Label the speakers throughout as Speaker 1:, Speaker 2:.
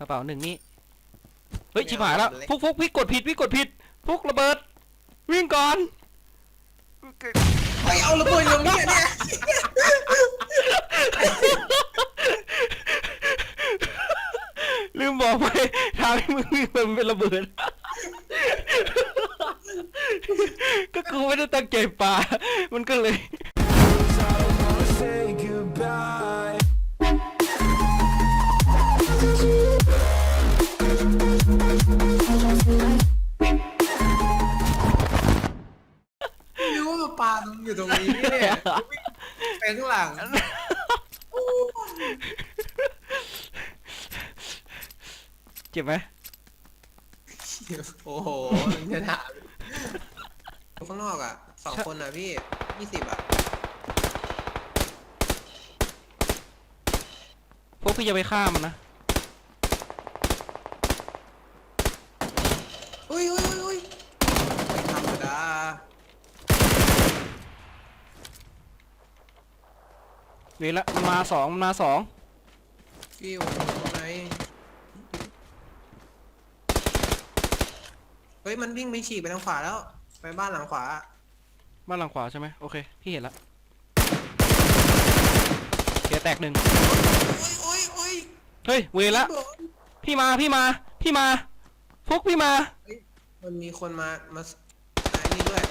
Speaker 1: กระเป๋าหนึ่งนี่เฮ้ยชิบหายแล้วฟุกฟุกพี่กดผิดพี่กดผิดฟุกระเบิด วิ่งก่อน
Speaker 2: ไปเอาระเบิดอยู่ตรงนี้เนี่ย
Speaker 1: ลืมบอกไปทางที่มึงวิ่งไปมันเป็นระเบิด ก็กูไม่ได้ตั้งใจปามันก็เลย
Speaker 3: say goodbye.
Speaker 2: ปลาตรงอยู่ตรงนี้เนี่ยไปข้างหลัง
Speaker 1: เจ็บไหม
Speaker 2: โอ้โหมันจะถามข้างนอกอะสองคนอะพี่ยี่สิบอะ
Speaker 1: พวกพี่จะไปฆ่ามันนะ
Speaker 2: อุ้ยอุ้ยอุ้ยอุ้ยไม่ธรรมดา
Speaker 1: วละมันมาสองมันมาสอง
Speaker 2: พี่ผมอยู่ตรงไหนเฮ้ยมันวิ่งไปฉีกไปทางขวาแล้ว ไปบ้านหลังขวา
Speaker 1: บ้านหลังขวาใช่ไหมโอเค พี่เห็นละเกียร์แตกหนึ่ง
Speaker 2: โอ้ยโอ้ย
Speaker 1: เฮ้ยเวละ
Speaker 2: โอ้ย
Speaker 1: พี่มาพี่มาพี่มาฟุกพี่มา
Speaker 2: มันมีคนมามาไอ้นี่ด้วย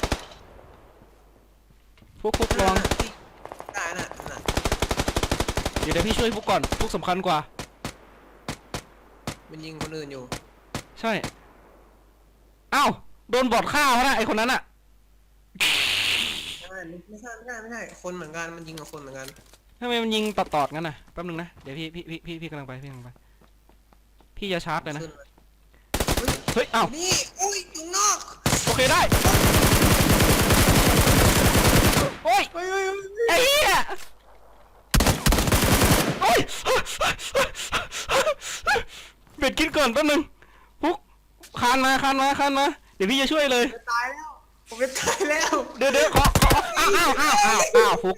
Speaker 1: ฟุกฟุกลอง
Speaker 2: ที่ได้น่ะน่ะ
Speaker 1: เดี๋ยวเดี๋ยวพี่ช่วยฟุกก่อนฟุกสำคัญกว่า
Speaker 2: มันยิงคนอื่นอยู่
Speaker 1: ใช่อ้าวโดนบอดฆ่าแล้วนะไอคนนั้นอะ
Speaker 2: ไม่ใช่ไม่ใช่ไม่ใช่ไม่ใช่ คนเหมือนกัน มันยิงกับคนเหมือนกัน
Speaker 1: ทำไมมันยิงตอดๆงั้นน่ะแป๊บนึงนะเดี๋ยวพี่พี่พี่พี่พี่กำลังไปพี่กำลังไปพี่จะชาร์จเลยนะ
Speaker 2: ขึ้นมา
Speaker 1: เฮ้ยอ้าว
Speaker 2: นี่อุ้ยอยู่นอก
Speaker 1: โอเคได้โอ้ย
Speaker 2: เฮ้ยเฮ้ยเฮ้ย
Speaker 1: ไอ้เหี้ยโอ้ย เบ็ดกินก่อนแป๊บนึงฟุกคานมาคานมาคานมา เดี๋ยวพี่จะช่วยเลย
Speaker 2: จะตายแล้ว ผมจะตายแล้ว
Speaker 1: เดี๋ยวเดี๋ยวขอขออ้าวอ้าวอ้าวอ้าวอ้าวฟุก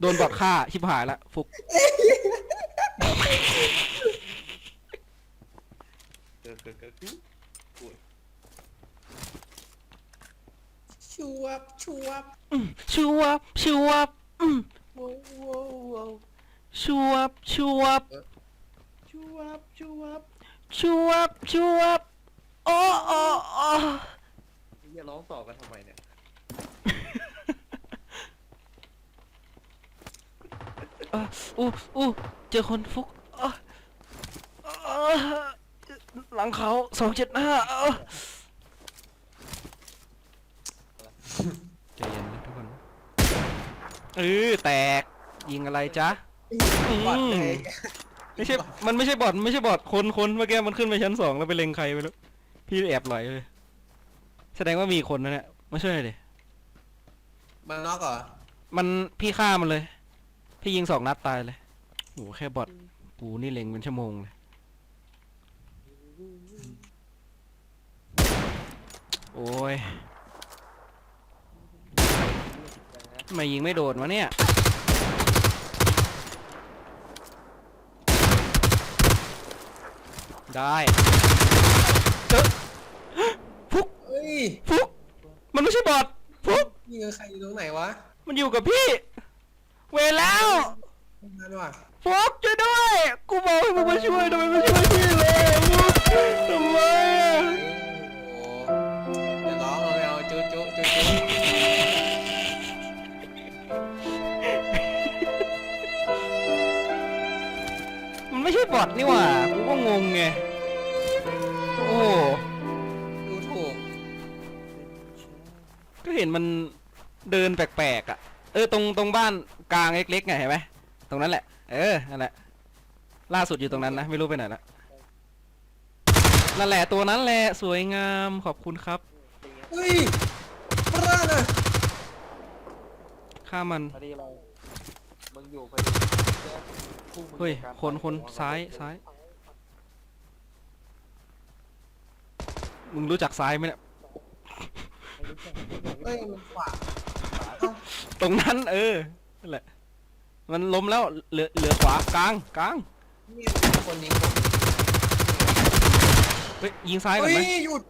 Speaker 1: โดนบอดฆ่าชิบหายละฟุก
Speaker 2: ชูวับชูวับ
Speaker 1: อืมชูวับชูวับอืม
Speaker 2: โว้วโว้วโว้ว
Speaker 1: ชูวับชูวับ
Speaker 2: ชูวับชูวับ
Speaker 1: ชูวับชูวับโอ้โอ้โอ้
Speaker 2: อย่าร้องต่อกันทำไมเนี่ย
Speaker 1: เอ่ออู้อู้เจอคนฟุกเอ่อเอ่อหลังเขาสองเจ็ดห้าใจเย็นนะทุกคน เออแตกยิงอะไรจ๊ะ
Speaker 2: บอดเลย
Speaker 1: ไม่ใช่ มันไม่ใช่บอทไม่ใช่บอทคนคนเมื่อกี้มันขึ้นไปชั้นสองแล้วไปเล็งใครไปแล้ว พี่แอบไหลเลย แสดงว่ามีคนนะเนี่ยมาช่วยหน่อยดิ
Speaker 2: มันนอกเหรอ
Speaker 1: มันพี่ฆ่ามันเลย พี่ยิงสองนัดตายเลยโหแค่บอทกูนี่เล็งเป็นชั่วโมงเลย โอ้ยทำไมยิงไม่โดนวะเนี่ย ได้เจอฟุก
Speaker 2: เฮ้ย
Speaker 1: ฟุกมันไม่ใช่บอทฟุก
Speaker 2: ยิงกับใครอยู่ตรงไหนวะ
Speaker 1: มันอยู่กับพี่ เวรแล้ว
Speaker 2: ทำงานว่ะ
Speaker 1: ฟุกช่วยด้วย กูบอกให้มึงมาช่วยทำไมไม่ช่วยพี่เลยฟุกทำไมอะ
Speaker 2: โอ้เดี๋ยวร้องเอาไปเอาจุ๊จุ๊จุ๊จุ๊
Speaker 1: มันไม่ใช่บอทนี่หว่ากูก็ งงไง โอ้โห
Speaker 2: ดูถูก
Speaker 1: ก็เห็นมันเดินแปลกๆอะ เออตรงตรงบ้านกลางเล็กๆไงเห็นไหมตรงนั้นแหละ เออนั่นแหละ ล่าสุดอยู่ตรงนั้นนะ ไม่รู้ไปไหนละนั่นแหละตัวนั้นแหละสวยงามขอบคุณครับ
Speaker 2: เฮ้ยพระน่ะ
Speaker 1: ฆ่ามัน
Speaker 4: พอดีเรามึงอยู่พอดีคู่มือ
Speaker 1: เฮ้ย
Speaker 4: ใการ
Speaker 1: คนคนซ้ายซ้าย มึงรู้จักซ้ายไหมเนี่ย
Speaker 2: เฮ้ยมันขวา
Speaker 1: ตรงนั้น เออ นั่นแหละ มันล้มแล้ว เหลือ เหลือขวากลางกลาง
Speaker 2: เนี่ยมีคนยิงผม
Speaker 1: เฮ้ย ยิงซ้ายก่อน
Speaker 2: เฮ้
Speaker 1: ไหม
Speaker 2: ยหยุด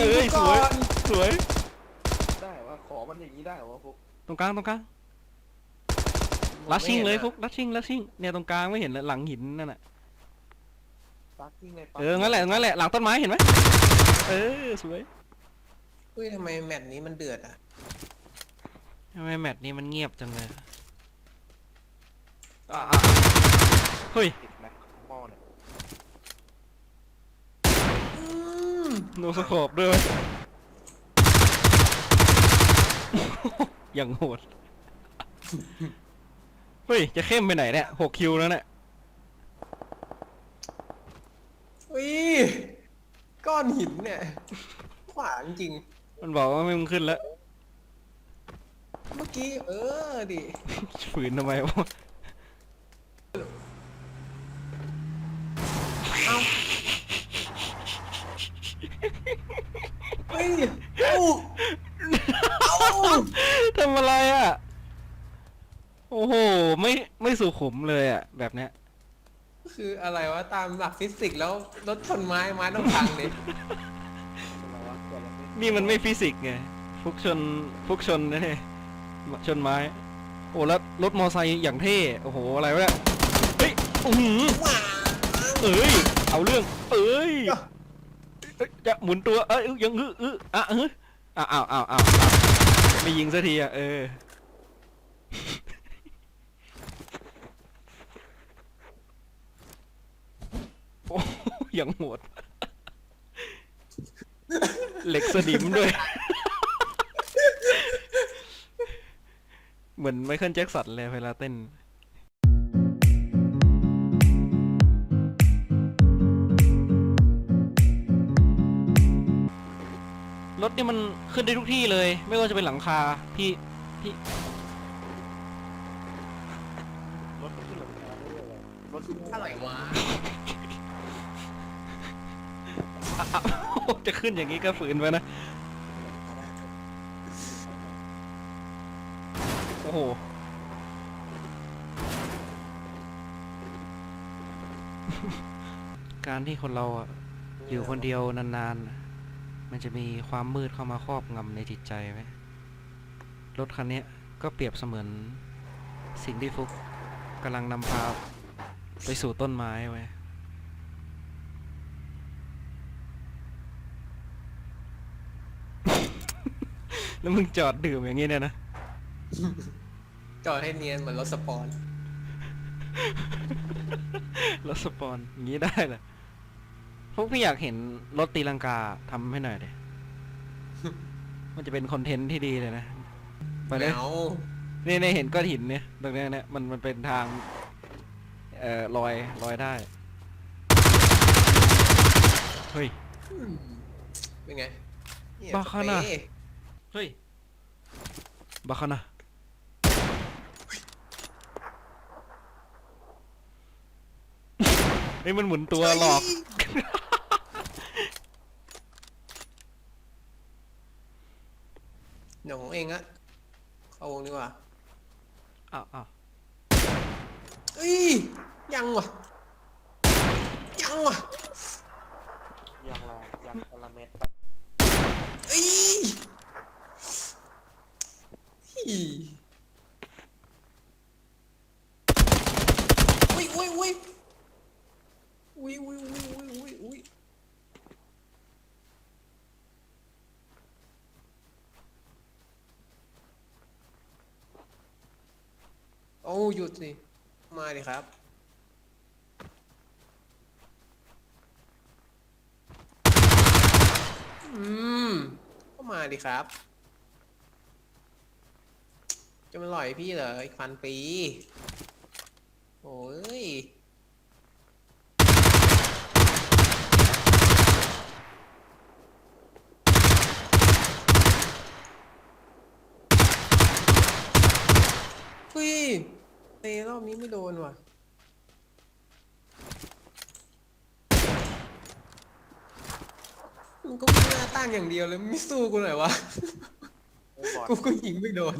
Speaker 1: เอ้ยสวย สวย
Speaker 4: ได้วะขอมันอย่างนี้ได้เหรอวะพวก
Speaker 1: ตรงกลาง ตรงกลาง ลัชชิงเลยฟุกลัชชิงลัชชิง เนี่ยตรงกลางไม่เห็นเลยหลังหินนั่นน่ะ
Speaker 4: ปักกิ้งเลยปั
Speaker 1: เออ งั้นแหละ งั้นแหละ หลังต้นไม้เห็นไหมเออ สวย
Speaker 2: เฮ้ยทำไมแมตช์นี้มันเดือดอะ
Speaker 1: ทำไมแมตช์นี้มันเงียบจังเลยอะอะเฮ้ย
Speaker 4: ติดแม็กหม้อเนี่ย
Speaker 2: อืม
Speaker 1: โนสโคปด้วยอย่างโหด เฮ้ย จะเข้มไปไหนเนี่ยหกคิวแล้วเนี่ย
Speaker 2: เฮ้ยก้อนหินเนี่ยขวางจริง
Speaker 1: มันบอกว่าไม่มึงขึ้นแล้ว
Speaker 2: เมื่อกี้ เออดิ
Speaker 1: ฝืนทำไมวะ
Speaker 2: เฮ้ยเอ้าเอ้า
Speaker 1: ทำอะไรอะ โอ้โห ไม่ไม่สุขุมเลยอะ แบบเนี้ย
Speaker 2: คืออะไรวะ ตามหลักฟิสิกส์แล้วรถชนไม้ไม้ต้องพังเลย
Speaker 4: อะไรวะเกิดอะไรขึ้น
Speaker 1: นี่มันไม่ฟิสิกส์ไงฟุกชนฟุกชนนะเนี่ยชนไม้ โอ้แล้วรถมอไซค์อย่างเท่โอ้โหอะไรวะเนี่ยเฮ้ยอื้อหือ
Speaker 2: ว้า
Speaker 1: เอ้ยเอาเรื่อง เอ้ยเอ้ยจะหมุนตัวเอ้ยยังอื้ออื้ออะเฮ้ยอ้าวอ้าวอ้าวอ้าวอ้าวไม่ยิงสักทีอะเออโอ้ ยังโหด เหล็กสนิมด้วย เหมือนไมเคิลแจ็คสันเลยเวลาเต้นรถนี่มันขึ้นได้ทุกที่เลย ไม่ว่าจะเป็นหลังคาพี่พี่
Speaker 4: รถมันขึ้นหลังคาได้เลยเหรอรถขึ้น
Speaker 2: อะไรวะ
Speaker 1: อะอะ จะขึ้นอย่างนี้ก็ฝืนไปนะ โอ้โห การที่คนเราอะอยู่คนเดียวนานๆน่ะมันจะมีความมืดเข้ามาครอบงำในจิตใจไหมรถคันเนี้ยก็เปรียบเสมือนสิ่งที่ฟุกกำลังนำพาไปสู่ต้นไม้ไว้ แล้วมึงจอดดื่มอย่างงี้เนี่ยนะ
Speaker 2: จอดให้เนียนเหมือนรถสปอน
Speaker 1: รถสปอนอย่างนี้ได้เหรอพวกพี่อยากเห็นรถตีลังกาทำให้หน่อยเดมันจะเป็นคอนเทนต์ที่ดีเลยนะ ไปเลย
Speaker 2: เอา
Speaker 1: นี่นี่เห็นก้อนหินเนี่ยตรงเนี้ยเนี่ยมันมันเป็นทาง เอ่อลอยลอยได้ เฮ้ย
Speaker 2: อืมเป็นไงเหี้ย
Speaker 1: บ้าขนาด
Speaker 2: สเปรย์
Speaker 1: เฮ้ยบักคานะเฮ้ยมันหมุนตัวหลอก
Speaker 2: เดี๋ยวของเองอะเข้าวงดีกว่า
Speaker 1: อ้าวอ้าว
Speaker 2: เอ้ยยังวะยังวะ
Speaker 4: ยางละยางกะละเม็ด
Speaker 2: เอ้ยฮี อุ้ยอุ้ยอุ้ยอุ้ยอุ้ยอุ้ยอุ้ยอุ้ยอุ้ยโอ้หยุดสิมาดิครับอืมก็มาดิครับ จะมาหล่อยพี่เหรออีกพันปี โอ้ย เฮ้ยเตะรอบนี้ไม่โดนว่ะ มันก็มีหน้าตั้งอย่างเดียวเลย ไม่สู้กูหน่อยวะ
Speaker 4: ไอ้บอด
Speaker 2: กูก็ยิงไม่โดน